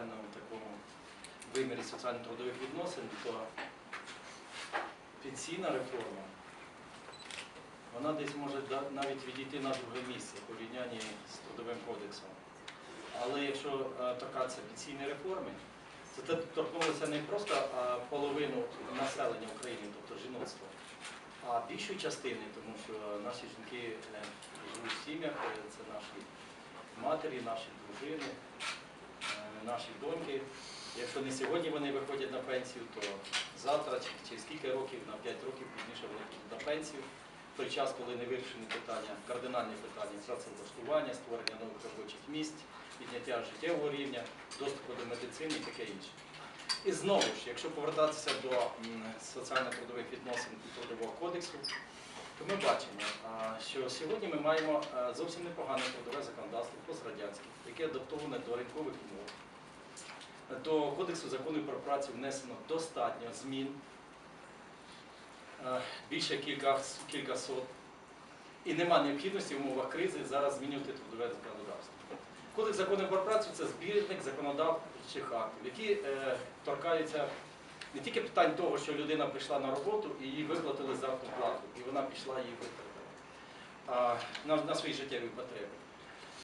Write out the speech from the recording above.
соціальному такому вимірі соціально-трудових відносин, то пенсійна реформа, вона десь може навіть відійти на друге місце в порівнянні з трудовим кодексом. Але якщо е, торкатися пенсійної реформи, то це торкнулося не просто половину населення України, тобто жіноцтво, а більшої частини, тому що наші жінки е, живуть в сім'ях, е, це наші матері, наші дружини, наші доньки. Якщо не сьогодні вони виходять на пенсію, то завтра чи через кілька років, на 5 років пізніше вони підуть на пенсію. В той час, коли не вирішені питання, кардинальні питання працевлаштування, створення нових робочих місць, підняття життєвого рівня, доступу до медицини і таке інше. І знову ж, якщо повертатися до соціально-трудових відносин і трудового кодексу, то ми бачимо, що сьогодні ми маємо зовсім непогане трудове законодавство пострадянське, яке адаптоване до ринкових умов. До Кодексу законів про працю внесено достатньо змін, е, більше кілька, кількасот. І нема необхідності в умовах кризи зараз змінювати трудове законодавство. Кодекс законів про працю це збірник законодавчих актів, які е, торкаються не тільки питань того, що людина прийшла на роботу і їй виплатили заробітну плату, і вона пішла її витратила на, на свої життєві потреби.